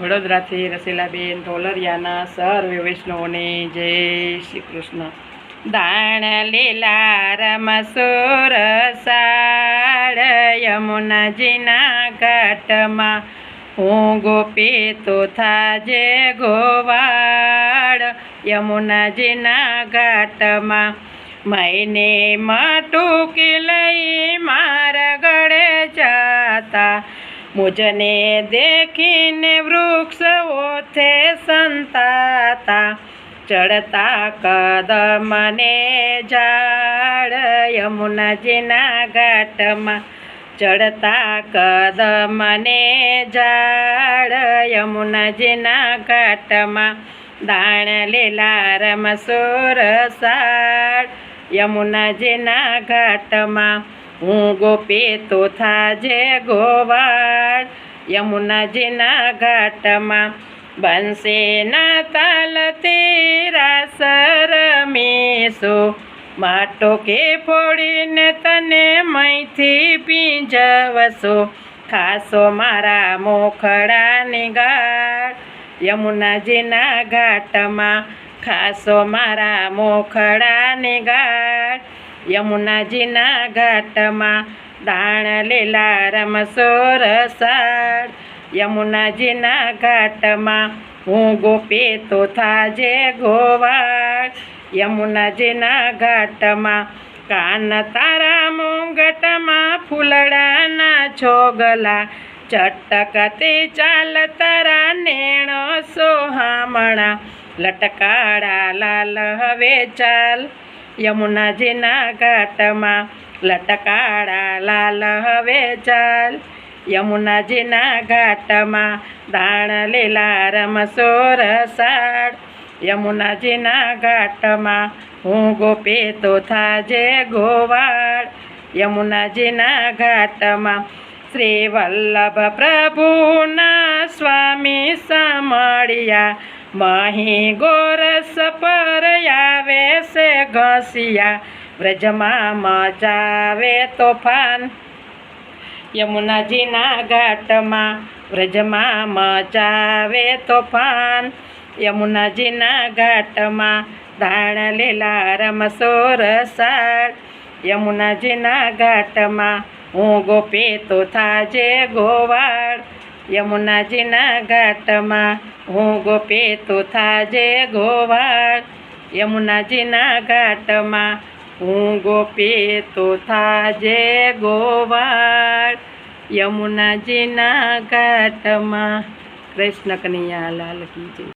વડોદરાથી રસીલાબેન ઢોલરિયાના સર્વે વૈષ્ણવોને જય શ્રી કૃષ્ણ. દાણ લીલા રમસુર સાડ યમુનાજીના ઘાટમાં હું ગોપી તો થાજે ગોવાડ યમુનાજીના ઘાટમાં મહિને માટુકી લઈ મારા ગળે જાતા મુજને દેખીને વૃક્ષ ઓથે સંતાતા. ચડતા કદમને ઝાડ યમુનાજીના ઘાટમાં. ચડતા કદમને ઝાડ યમુનાજીના ઘાટમાં. દાણ લીલા રમસુર સાડ યમુનાજીના ઘાટમાં. હું ગોપે તો થાજે ગોવાળ. યમુનાજીના ઘાટમાં બનશે ના તાલ તેરા સરમીસો માટો કે ફોડીને તને મહીથી પીંજવશો. ખાસો મારા મોખડાની ગાળ. યમુનાજીના ઘાટમાં ખાસો મારા મોખડાની ગાળ. યમુનાજીના ઘાટમાં દાણ લીલા રમસોર સાડ. યમુનાજીના ઘાટમાં હું ગોપી તો થાજે ગોવાળ. યમુનાજીના ઘાટમાં કાન તારા મુંગટમાં ફૂલડાના છોગલા. ચટકતી ચાલ તારા નેણો સોહામણા લટકાડા લાલ હવે ચાલ. યમુનાજીના ઘાટમાં લટકાળા લાલ હવે ચાલ. યમુનાજીના ઘાટમાં દાણ લીલા રમસોર સાડ યમુનાજીના ઘાટમાં હું ગોપી તો થાજે ગોવાળ. યમુનાજીના ઘાટમાં શ્રી વલ્લભ પ્રભુના સ્વામી સામળિયા મહી ગોરસ પર આવે છે ઘસિયા વ્રજમાં મચાવે તોફાન યમુનાજીના ઘાટમાં વ્રજમાં મચાવે તોફાન યમુનાજીના ઘાટમાં દાણ લીલા રમસોર સાડ યમુનાજીના ઘાટમાં હું ગોપે તો થાજે ગોવાળ. યમુનાજીના ઘાટમાં હું ગોપે તો થાજે ગોવાળ. યમુનાજીના ઘાટમાં હું ગોપે તો થાજે ગોવાળ. યમુનાજીના ઘાટમાં કૃષ્ણ કનૈયા લાલ કી જય.